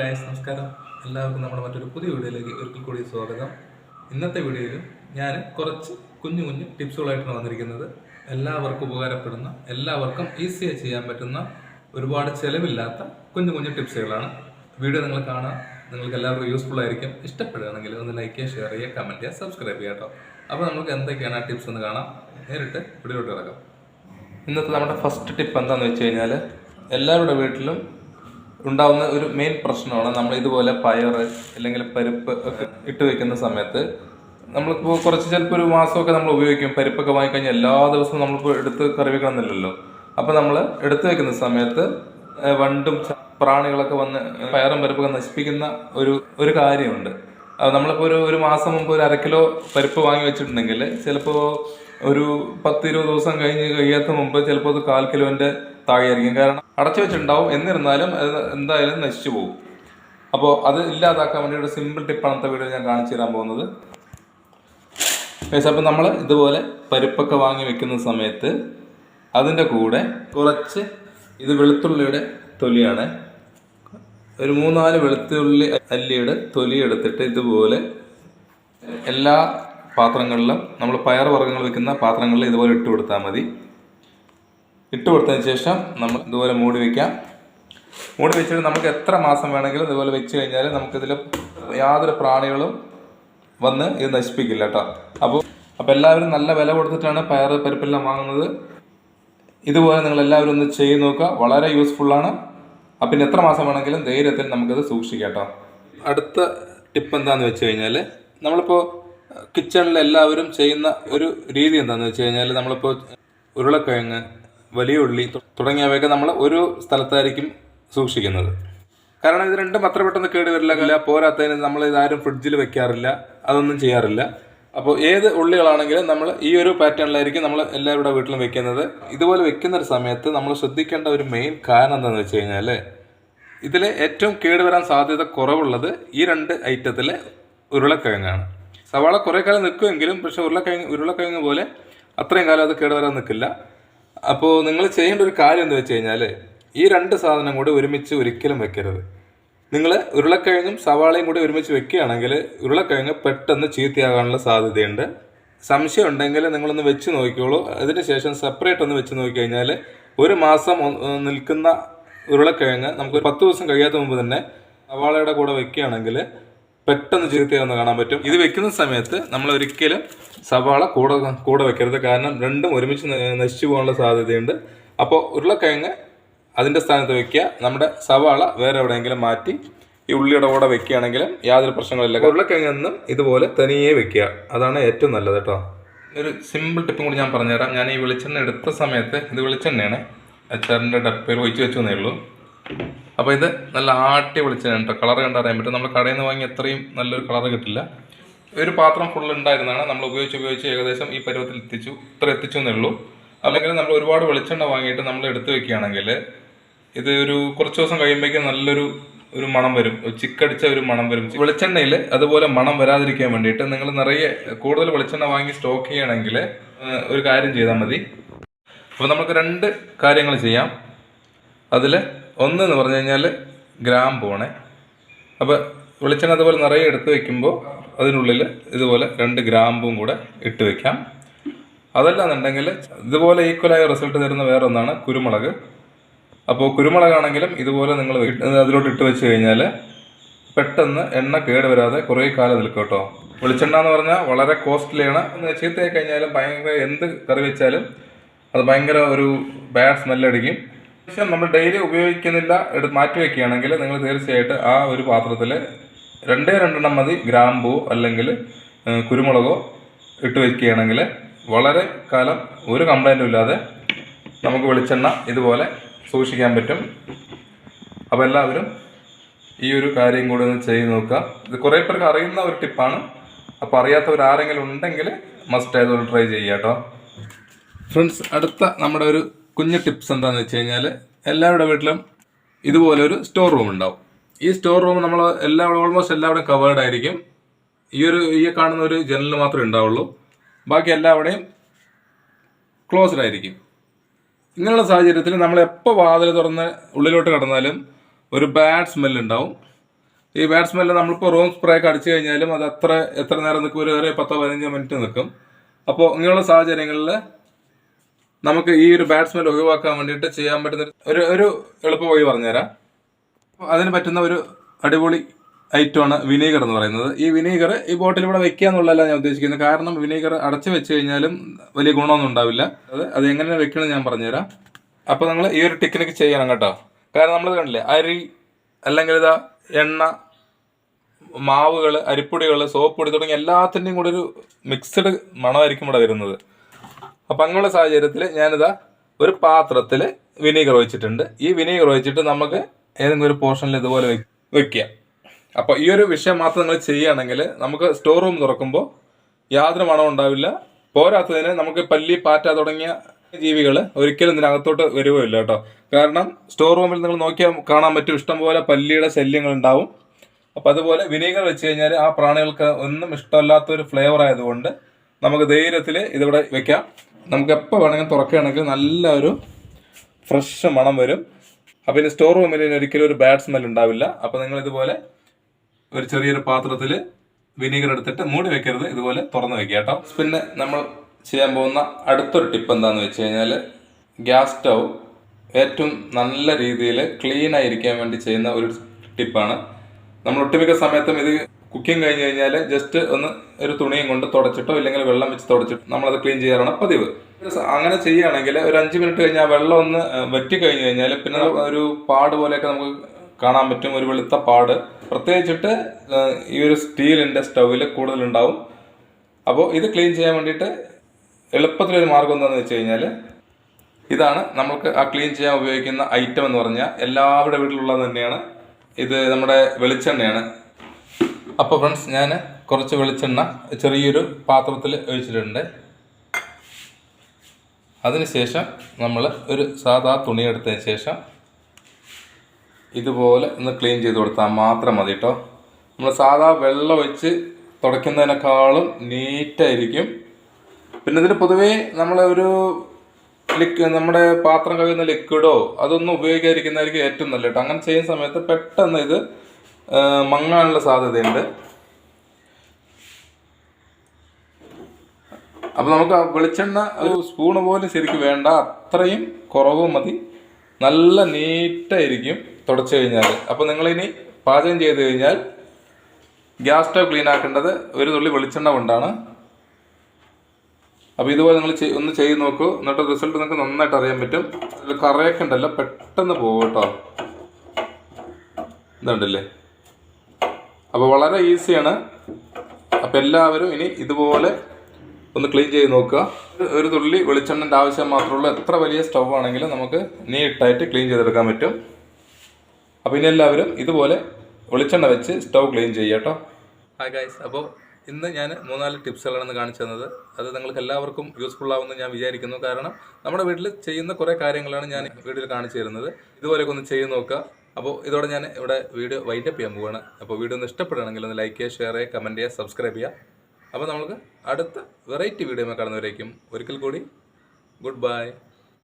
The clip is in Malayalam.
ഗായ്സ് നമസ്കാരം. എല്ലാവർക്കും നമ്മുടെ മറ്റൊരു പുതിയ വീഡിയോയിലേക്ക് ഒരിക്കൽ കൂടി സ്വാഗതം. ഇന്നത്തെ വീഡിയോയിൽ ഞാൻ കുറച്ച് കുഞ്ഞു കുഞ്ഞു ടിപ്സുകളായിട്ടാണ് വന്നിരിക്കുന്നത്. എല്ലാവർക്കും ഉപകാരപ്പെടുന്ന എല്ലാവർക്കും ഈസിയായി ചെയ്യാൻ പറ്റുന്ന ഒരുപാട് ചിലവില്ലാത്ത കുഞ്ഞു കുഞ്ഞു ടിപ്സുകളാണ്. വീഡിയോ നിങ്ങൾ കാണാം. നിങ്ങൾക്ക് എല്ലാവർക്കും യൂസ്ഫുൾ ആയിരിക്കും. ഇഷ്ടപ്പെടുകയാണെങ്കിൽ ഒന്ന് ലൈക്ക് ചെയ്യുക ഷെയർ ചെയ്യുക കമന്റ് ചെയ്യുക സബ്സ്ക്രൈബ് ചെയ്യുക കേട്ടോ. അപ്പോൾ നമുക്ക് എന്തൊക്കെയാണ് ആ ടിപ്സ് എന്ന് കാണാം. നേരിട്ട് വീഡിയോട്ട് കിടക്കാം ഇന്നത്തെ നമ്മുടെ ഫസ്റ്റ് ടിപ്പ് എന്താണെന്ന് വെച്ച് കഴിഞ്ഞാൽ എല്ലാവരുടെ വീട്ടിലും ഉണ്ടാവുന്ന ഒരു മെയിൻ പ്രശ്നമാണ് നമ്മൾ ഇതുപോലെ പയർ അല്ലെങ്കിൽ പരിപ്പ് ഒക്കെ ഇട്ട് വെക്കുന്ന സമയത്ത് നമ്മളിപ്പോൾ കുറച്ച് ചിലപ്പോൾ ഒരു മാസമൊക്കെ നമ്മൾ ഉപയോഗിക്കും. പരിപ്പൊക്കെ വാങ്ങിക്കഴിഞ്ഞാൽ എല്ലാ ദിവസവും നമ്മളിപ്പോൾ എടുത്ത് കറി വെക്കണമെന്നില്ലല്ലോ. അപ്പോൾ നമ്മൾ എടുത്തു വെക്കുന്ന സമയത്ത് വണ്ടും പ്രാണികളൊക്കെ വന്ന് പയറും പരിപ്പൊക്കെ നശിപ്പിക്കുന്ന ഒരു ഒരു കാര്യമുണ്ട്. നമ്മളിപ്പോൾ ഒരു ഒരു മാസം മുമ്പ് ഒരു അര കിലോ പരിപ്പ് വാങ്ങി വെച്ചിട്ടുണ്ടെങ്കിൽ ചിലപ്പോൾ ഒരു പത്ത് ഇരുപത് ദിവസം കഴിഞ്ഞ് കഴിയാത്ത മുമ്പ് ചിലപ്പോൾ അത് കാൽ കിലോന്റെ താഴെയായിരിക്കും. കാരണം അടച്ചു വെച്ചിട്ടുണ്ടാവും. എന്നിരുന്നാലും അത് എന്തായാലും നശിച്ചു പോകും. അപ്പോൾ അത് ഇല്ലാതാക്കാൻ വേണ്ടി ഒരു സിമ്പിൾ ടിപ്പാണ് അന്നത്തെ വീഡിയോ ഞാൻ കാണിച്ചു തരാൻ പോകുന്നത്. അപ്പോൾ നമ്മൾ ഇതുപോലെ പരിപ്പൊക്കെ വാങ്ങി വെക്കുന്ന സമയത്ത് അതിന്റെ കൂടെ കുറച്ച് ഇത് വെളുത്തുള്ളിയുടെ തൊലിയാണ് ഒരു മൂന്നാൽ വെളുത്തുള്ളി അല്ലിയുടെ തൊലി എടുത്തിട്ട് ഇതുപോലെ എല്ലാ പാത്രങ്ങളിലും നമ്മൾ പയർ വർഗങ്ങൾ വെക്കുന്ന പാത്രങ്ങളിൽ ഇതുപോലെ ഇട്ട് കൊടുത്താൽ മതി. ഇട്ട് കൊടുത്തതിന് ശേഷം നമ്മൾ ഇതുപോലെ മൂടി വയ്ക്കാം മൂടി വെച്ചിട്ട് നമുക്ക് എത്ര മാസം വേണമെങ്കിലും ഇതുപോലെ വെച്ച് കഴിഞ്ഞാൽ നമുക്കിതിൽ യാതൊരു പ്രാണികളും വന്ന് ഇത് നശിപ്പിക്കില്ല കേട്ടോ. അപ്പോൾ അപ്പോൾ എല്ലാവരും നല്ല വില കൊടുത്തിട്ടാണ് പയർ പരിപ്പെല്ലാം വാങ്ങുന്നത്. ഇതുപോലെ നിങ്ങൾ എല്ലാവരും ഒന്ന് ചെയ്ത് നോക്കുക. വളരെ യൂസ്ഫുള്ളാണ് അപ്പം പിന്നെ എത്ര മാസം വേണമെങ്കിലും ധൈര്യത്തിൽ നമുക്കത് സൂക്ഷിക്കാം അടുത്ത ടിപ്പ് എന്താണെന്ന് വെച്ച് കഴിഞ്ഞാൽ നമ്മളിപ്പോൾ കിച്ചണിൽ എല്ലാവരും ചെയ്യുന്ന ഒരു രീതി എന്താണെന്ന് വെച്ച് കഴിഞ്ഞാൽ നമ്മളിപ്പോൾ ഉരുളക്കിഴങ്ങ് വലിയ ഉള്ളി തുടങ്ങിയവയൊക്കെ നമ്മൾ ഒരു സ്ഥലത്തായിരിക്കും സൂക്ഷിക്കുന്നത്. കാരണം ഇത് രണ്ടും അത്ര പെട്ടെന്ന് കേട് വരില്ല പോരാത്തതിന് നമ്മൾ ഇതാരും ഫ്രിഡ്ജിൽ വെക്കാറില്ല അതൊന്നും ചെയ്യാറില്ല. അപ്പോൾ ഏത് ഉള്ളികളാണെങ്കിലും നമ്മൾ ഈ ഒരു പാറ്റേണിലായിരിക്കും നമ്മൾ എല്ലാവരുടെ വീട്ടിലും വെക്കുന്നത്. ഇതുപോലെ വെക്കുന്ന ഒരു സമയത്ത് നമ്മൾ ശ്രദ്ധിക്കേണ്ട ഒരു മെയിൻ കാരണം എന്താണെന്ന് വെച്ച് കഴിഞ്ഞാൽ ഇതിൽ ഏറ്റവും കേടുവരാൻ സാധ്യത കുറവുള്ളത് ഈ രണ്ട് ഐറ്റത്തിലെ ഉരുളക്കിഴങ്ങാണ്. സവാള കുറേ കാലം നിൽക്കുമെങ്കിലും പക്ഷേ ഉരുളക്കിഴങ്ങ് ഉരുളക്കിഴങ്ങ് പോലെ അത്രയും കാലം അത് കേടുവരാൻ നിൽക്കില്ല അപ്പോൾ നിങ്ങൾ ചെയ്യേണ്ട ഒരു കാര്യം എന്ന് വെച്ച് കഴിഞ്ഞാൽ ഈ രണ്ട് സാധനം കൂടി ഒരുമിച്ച് ഒരിക്കലും വെക്കരുത്. നിങ്ങൾ ഉരുളക്കിഴങ്ങും സവാളയും കൂടി ഒരുമിച്ച് വെക്കുകയാണെങ്കിൽ ഉരുളക്കിഴങ്ങ് പെട്ടെന്ന് ചീത്തയാകാനുള്ള സാധ്യതയുണ്ട്. സംശയം ഉണ്ടെങ്കിൽ നിങ്ങളൊന്ന് വെച്ച് നോക്കിക്കോളൂ. അതിനുശേഷം സെപ്പറേറ്റ് ഒന്ന് വെച്ച് നോക്കി കഴിഞ്ഞാൽ ഒരു മാസം നിൽക്കുന്ന ഉരുളക്കിഴങ്ങ് നമുക്ക് പത്ത് ദിവസം കഴിയാത്ത മുമ്പ് തന്നെ സവാളയുടെ കൂടെ വെക്കുകയാണെങ്കിൽ പെട്ടെന്ന് ചീത്തയാവുന്ന കാണാൻ പറ്റും. ഇത് വെക്കുന്ന സമയത്ത് നമ്മൾ ഒരിക്കലും സവാള കൂടെ കൂടെ വെക്കരുത്. കാരണം രണ്ടും ഒരുമിച്ച് നശിച്ചു പോകാനുള്ള സാധ്യതയുണ്ട്. അപ്പോൾ ഉരുളക്കിഴങ്ങ് അതിന്റെ സ്ഥാനത്ത് വെക്കുക. നമ്മുടെ സവാള വേറെ എവിടെയെങ്കിലും മാറ്റി ഈ ഉള്ളിയുടെ കൂടെ വെക്കുകയാണെങ്കിലും യാതൊരു പ്രശ്നങ്ങളില്ല. ഉരുളക്കിഴങ്ങെന്നും ഇതുപോലെ തനിയെ വെക്കുക. അതാണ് ഏറ്റവും നല്ലത് കേട്ടോ. ഒരു സിമ്പിൾ ടിപ്പും കൂടി ഞാൻ പറഞ്ഞുതരാം. ഞാൻ ഈ വെളിച്ചെണ്ണ എടുത്ത സമയത്ത് ഇത് വെളിച്ചെണ്ണയാണ്. അച്ചാറിന്റെ ഡപ്പയിൽ ഒഴിച്ച് വെച്ചു എന്നേ ഉള്ളൂ. അപ്പോൾ ഇത് നല്ല ആട്ടി വെളിച്ചെണ്ണ കേട്ടോ. കളർ കണ്ടറിയാൻ പറ്റും. നമ്മൾ കടയിൽ നിന്ന് വാങ്ങി അത്രയും നല്ലൊരു കളർ കിട്ടില്ല. ഒരു പാത്രം ഫുൾ ഉണ്ടായിരുന്നതാണ്. നമ്മൾ ഉപയോഗിച്ച് ഉപയോഗിച്ച് ഏകദേശം ഈ പരുവത്തിൽ എത്തിച്ചു. ഇത്ര എത്തിച്ചു എന്നേ ഉള്ളൂ. അല്ലെങ്കിൽ നമ്മൾ ഒരുപാട് വെളിച്ചെണ്ണ വാങ്ങിയിട്ട് നമ്മൾ എടുത്തു വെക്കുകയാണെങ്കിൽ ഇത് ഒരു കുറച്ച് ദിവസം കഴിയുമ്പോഴേക്കും നല്ലൊരു ഒരു മണം വരും. ചിക്കടിച്ച ഒരു മണം വരും. വെളിച്ചെണ്ണയിൽ അതുപോലെ മണം വരാതിരിക്കാൻ വേണ്ടിയിട്ട് നിങ്ങൾ നിറയെ കൂടുതൽ വെളിച്ചെണ്ണ വാങ്ങി സ്റ്റോക്ക് ചെയ്യണമെങ്കിൽ ഒരു കാര്യം ചെയ്താൽ മതി. അപ്പോൾ നമുക്ക് രണ്ട് കാര്യങ്ങൾ ചെയ്യാം. അതിൽ ഒന്ന് എന്ന് പറഞ്ഞു കഴിഞ്ഞാൽ ഗ്രാമ്പൂണ് അപ്പോൾ വെളിച്ചെണ്ണ അതുപോലെ നിറയെ എടുത്ത് വെക്കുമ്പോൾ അതിനുള്ളിൽ ഇതുപോലെ രണ്ട് ഗ്രാമ്പും കൂടെ ഇട്ട് വെക്കാം. അതല്ലാന്നുണ്ടെങ്കിൽ ഇതുപോലെ ഈക്വലായ റിസൾട്ട് തരുന്ന വേറെ ഒന്നാണ് കുരുമുളക്. അപ്പോൾ കുരുമുളകാണെങ്കിലും ഇതുപോലെ നിങ്ങൾ അതിലോട്ട് ഇട്ട് വെച്ച് കഴിഞ്ഞാൽ പെട്ടെന്ന് എണ്ണ കേട് വരാതെ കുറേ കാലം നിൽക്കും കേട്ടോ വെളിച്ചെണ്ണ എന്ന് പറഞ്ഞാൽ വളരെ കോസ്റ്റ്ലിയാണ് ചീത്തയായി കഴിഞ്ഞാലും ഭയങ്കര എന്ത് കറി വെച്ചാലും അത് ഭയങ്കര ഒരു ബാഡ് സ്മെല്ലടിക്കും പക്ഷെ നമ്മൾ ഡെയിലി ഉപയോഗിക്കുന്നില്ല എടുത്ത് മാറ്റി വെക്കുകയാണെങ്കിൽ നിങ്ങൾ തീർച്ചയായിട്ടും ആ ഒരു പാത്രത്തിൽ രണ്ടേ രണ്ടെണ്ണം മതി ഗ്രാമ്പൂ അല്ലെങ്കിൽ കുരുമുളകോ ഇട്ട് വയ്ക്കുകയാണെങ്കിൽ വളരെ കാലം ഒരു കംപ്ലൈന്റും ഇല്ലാതെ നമുക്ക് വെളിച്ചെണ്ണ ഇതുപോലെ സൂക്ഷിക്കാൻ പറ്റും. അപ്പോൾ എല്ലാവരും ഈ ഒരു കാര്യം കൂടി ഒന്ന് ചെയ്ത് നോക്കുക. ഇത് കുറേ പേർക്ക് അറിയുന്ന ഒരു ടിപ്പാണ് അപ്പോൾ അറിയാത്തവർ ആരെങ്കിലും ഉണ്ടെങ്കിൽ മസ്റ്റ് ആയതുകൊണ്ട് ട്രൈ ചെയ്യുക കേട്ടോ. ഫ്രണ്ട്സ് അടുത്ത നമ്മുടെ ഒരു കുഞ്ഞു ടിപ്സ് എന്താണെന്ന് വെച്ച് കഴിഞ്ഞാൽ എല്ലാവരുടെ വീട്ടിലും ഇതുപോലെ ഒരു സ്റ്റോർ റൂം ഉണ്ടാവും. ഈ സ്റ്റോർ റൂം നമ്മൾ എല്ലാവരും ഓൾമോസ്റ്റ് എല്ലാവരുടെയും കവേർഡ് ആയിരിക്കും. ഈ ഒരു ഈ കാണുന്ന ഒരു ജനലിൽ മാത്രമേ ഉണ്ടാവുള്ളൂ. ബാക്കി എല്ലാവരുടെയും ക്ലോസ്ഡ് ആയിരിക്കും. ഇങ്ങനെയുള്ള സാഹചര്യത്തിൽ നമ്മൾ എപ്പോൾ വാതിൽ തുറന്ന് ഉള്ളിലോട്ട് കടന്നാലും ഒരു ബാഡ് സ്മെൽ ഉണ്ടാവും. ഈ ബാഡ് സ്മെല്ല് നമ്മളിപ്പോൾ റൂം സ്പ്രേ ഒക്കെ അടിച്ചു കഴിഞ്ഞാലും അത് എത്ര എത്ര നേരം നിൽക്കും? ഒരു പത്തോ പതിനഞ്ചോ മിനിറ്റ് നിൽക്കും. അപ്പോൾ ഇങ്ങനെയുള്ള സാഹചര്യങ്ങളിൽ നമുക്ക് ഈ ഒരു ബാറ്റ്സ്മാൻ ഒഴിവാക്കാൻ വേണ്ടിയിട്ട് ചെയ്യാൻ പറ്റുന്ന ഒരു ഒരു എളുപ്പ വഴി പറഞ്ഞുതരാം. അതിന് പറ്റുന്ന ഒരു അടിപൊളി ഐറ്റമാണ് വിനീഗർ എന്ന് പറയുന്നത്. ഈ വിനീഗർ ഈ ബോട്ടിൽ ഇവിടെ വെക്കുക എന്നുള്ളതല്ല ഞാൻ ഉദ്ദേശിക്കുന്നത്. കാരണം വിനീഗർ അടച്ചു വെച്ച് കഴിഞ്ഞാലും വലിയ ഗുണമൊന്നും ഉണ്ടാവില്ല. അത് അത് എങ്ങനെ വെക്കണം ഞാൻ പറഞ്ഞുതരാം. അപ്പോൾ നിങ്ങൾ ഈ ഒരു ടെക്നിക്ക് ചെയ്യണം കേട്ടോ. കാരണം നമ്മൾ കണ്ടില്ലേ അരി അല്ലെങ്കിൽ ഇതാ എണ്ണ മാവുകൾ അരിപ്പൊടികൾ സോപ്പ് പൊടി തുടങ്ങിയ എല്ലാത്തിന്റെയും കൂടെ ഒരു മിക്സഡ് മണമായിരിക്കും ഇവിടെ വരുന്നത്. അപ്പം അങ്ങനെയുള്ള സാഹചര്യത്തിൽ ഞാനിതാ ഒരു പാത്രത്തിൽ വിനീഗർ ഒഴിച്ചിട്ടുണ്ട്. ഈ വിനീഗർ ഒഴിച്ചിട്ട് നമുക്ക് ഏതെങ്കിലും ഒരു പോർഷനിൽ ഇതുപോലെ വെക്കുക. അപ്പോൾ ഈ ഒരു വിഷയം മാത്രം നിങ്ങൾ ചെയ്യുകയാണെങ്കിൽ നമുക്ക് സ്റ്റോർ റൂം തുറക്കുമ്പോൾ യാതൊരു മണവും ഉണ്ടാവില്ല. പോരാത്തതിന് നമുക്ക് പല്ലി പാറ്റ തുടങ്ങിയ ജീവികൾ ഒരിക്കലും ഇതിനകത്തോട്ട് വരുകയില്ല കേട്ടോ. കാരണം സ്റ്റോർ റൂമിൽ നിങ്ങൾ നോക്കിയാൽ കാണാൻ പറ്റും ഇഷ്ടംപോലെ പല്ലിയുടെ ശല്യങ്ങൾ ഉണ്ടാവും. അപ്പോൾ അതുപോലെ വിനീഗർ വെച്ച് കഴിഞ്ഞാൽ ആ പ്രാണികൾക്ക് ഒന്നും ഇഷ്ടമല്ലാത്തൊരു ഫ്ലേവർ ആയതുകൊണ്ട് നമുക്ക് ധൈര്യത്തിൽ ഇതിവിടെ വെക്കാം. നമുക്ക് എപ്പോൾ വേണമെങ്കിലും തുറക്കുകയാണെങ്കിൽ നല്ല ഒരു ഫ്രഷ് മണം വരും. അപ്പോൾ ഇനി സ്റ്റോർ റൂമിൽ ഇനി ഒരിക്കലും ഒരു ബാഡ് സ്മെൽ ഉണ്ടാവില്ല. അപ്പോൾ നിങ്ങൾ ഇതുപോലെ ഒരു ചെറിയൊരു പാത്രത്തിൽ വിനീഗർ എടുത്തിട്ട് മൂടി വെക്കരുത്. ഇതുപോലെ തുറന്ന് വെക്കുക കേട്ടോ. പിന്നെ നമ്മൾ ചെയ്യാൻ പോകുന്ന അടുത്തൊരു ടിപ്പ് എന്താണെന്ന് വെച്ച് കഴിഞ്ഞാൽ ഗ്യാസ് സ്റ്റൗ ഏറ്റവും നല്ല രീതിയിൽ ക്ലീൻ ആയിരിക്കാൻ വേണ്ടി ചെയ്യുന്ന ഒരു ടിപ്പാണ് നമ്മൾ ഒട്ടുമിക്ക സമയത്തും ഇത് കുക്കിംഗ് കഴിഞ്ഞ് കഴിഞ്ഞാൽ ജസ്റ്റ് ഒന്ന് ഒരു തുണിയും കൊണ്ട് തുടച്ചിട്ടോ ഇല്ലെങ്കിൽ വെള്ളം വെച്ച് തുടച്ചിട്ടോ നമ്മളത് ക്ലീൻ ചെയ്യാറാണ് പതിവ്. അങ്ങനെ ചെയ്യുകയാണെങ്കിൽ ഒരു അഞ്ച് മിനിറ്റ് കഴിഞ്ഞാൽ വെള്ളം ഒന്ന് വറ്റി കഴിഞ്ഞ് കഴിഞ്ഞാൽ പിന്നെ ഒരു പാട് പോലെയൊക്കെ നമുക്ക് കാണാൻ പറ്റും. ഒരു വെളുത്ത പാട്. പ്രത്യേകിച്ചിട്ട് ഈ ഒരു സ്റ്റീലിന്റെ സ്റ്റൗവിൽ കൂടുതലുണ്ടാവും. അപ്പോൾ ഇത് ക്ലീൻ ചെയ്യാൻ വേണ്ടിയിട്ട് എളുപ്പത്തിലൊരു മാർഗം എന്താണെന്ന് വെച്ച് കഴിഞ്ഞാൽ ഇതാണ് നമുക്ക് ആ ക്ലീൻ ചെയ്യാൻ ഉപയോഗിക്കുന്ന ഐറ്റം എന്ന് പറഞ്ഞാൽ എല്ലാവരുടെ വീട്ടിലുള്ളത് തന്നെയാണ്. ഇത് നമ്മുടെ വെളിച്ചെണ്ണയാണ്. അപ്പോൾ ഫ്രണ്ട്സ് ഞാൻ കുറച്ച് വെളിച്ചെണ്ണ ചെറിയൊരു പാത്രത്തിൽ ഒഴിച്ചിട്ടുണ്ട്. അതിനുശേഷം നമ്മൾ ഒരു സാധാ തുണി എടുത്തതിന് ശേഷം ഇതുപോലെ ഒന്ന് ക്ലീൻ ചെയ്ത് കൊടുത്താൽ മാത്രം മതി കേട്ടോ നമ്മൾ സാധാ വെള്ളം ഒഴിച്ച് തുടയ്ക്കുന്നതിനേക്കാളും നീറ്റായിരിക്കും. പിന്നെ ഇതിന് പൊതുവേ നമ്മൾ ഒരു ലിക്വ നമ്മുടെ പാത്രം കഴുകുന്ന ലിക്വിഡോ അതൊന്നും ഉപയോഗിക്കാതിരിക്കുന്നതായിരിക്കും ഏറ്റവും നല്ല കേട്ടോ അങ്ങനെ ചെയ്യുന്ന സമയത്ത് പെട്ടെന്ന് ഇത് മങ്ങാനുള്ള സാധ്യതയുണ്ട്. അപ്പോൾ നമുക്ക് വെളിച്ചെണ്ണ ഒരു സ്പൂണ് പോലും ശരിക്കും വേണ്ട. അത്രയും കുറവ് മതി. നല്ല നീറ്റായിരിക്കും തുടച്ചു കഴിഞ്ഞാൽ അപ്പൊ നിങ്ങളിനി പാചകം ചെയ്ത് കഴിഞ്ഞാൽ ഗ്യാസ് സ്റ്റവ് ക്ലീൻ ആക്കേണ്ടത് ഒരു തുള്ളി വെളിച്ചെണ്ണ കൊണ്ടാണ്. അപ്പോൾ ഇതുപോലെ നിങ്ങൾ ഒന്ന് ചെയ്ത് നോക്കൂ. എന്നിട്ട് റിസൾട്ട് നിങ്ങൾക്ക് നന്നായിട്ട് അറിയാൻ പറ്റും. കറയൊക്കെ ഉണ്ടല്ലോ പെട്ടെന്ന് പോകും കേട്ടോ. ഇതുണ്ടല്ലേ? അപ്പോൾ വളരെ ഈസിയാണ്. അപ്പോൾ എല്ലാവരും ഇനി ഇതുപോലെ ഒന്ന് ക്ലീൻ ചെയ്ത് നോക്കുക. ഒരു- തുള്ളി വെളിച്ചെണ്ണന്റെ ആവശ്യം മാത്രമുള്ള എത്ര വലിയ സ്റ്റവ് ആണെങ്കിലും നമുക്ക് നീട്ടായിട്ട് ക്ലീൻ ചെയ്തെടുക്കാൻ പറ്റും. അപ്പോൾ ഇനി എല്ലാവരും ഇതുപോലെ വെളിച്ചെണ്ണ വെച്ച് സ്റ്റവ് ക്ലീൻ ചെയ്യുക കേട്ടോ. ഹായ് ഗൈസ് അപ്പോൾ ഇന്ന് ഞാൻ മൂന്നാൽ ടിപ്സുകളാണ് കാണിച്ചു തന്നത്. അത് നിങ്ങൾക്ക് എല്ലാവർക്കും യൂസ്ഫുൾ ആവുമെന്ന് ഞാൻ വിചാരിക്കുന്നു. കാരണം നമ്മുടെ വീട്ടിൽ ചെയ്യുന്ന കുറേ കാര്യങ്ങളാണ് ഞാൻ വീട്ടിൽ കാണിച്ചു തരുന്നത്. ഇതുപോലെയൊക്കെ ഒന്ന് ചെയ്ത് നോക്കുക. അപ്പോൾ ഇതോടെ ഞാൻ ഇവിടെ വീഡിയോ വൈൻഡപ്പ് ചെയ്യാൻ പോവുകയാണ് അപ്പോൾ വീഡിയോ ഒന്ന് ഇഷ്ടപ്പെടുകയാണെങ്കിൽ ഒന്ന് ലൈക്ക് ചെയ്യുക ഷെയർ ചെയ്യുക കമന്റ് ചെയ്യുക സബ്സ്ക്രൈബ് ചെയ്യുക. അപ്പോൾ നമുക്ക് അടുത്ത വെറൈറ്റി വീഡിയോ കാണുന്നവരേക്കും ഒരിക്കൽ കൂടി ഗുഡ് ബൈ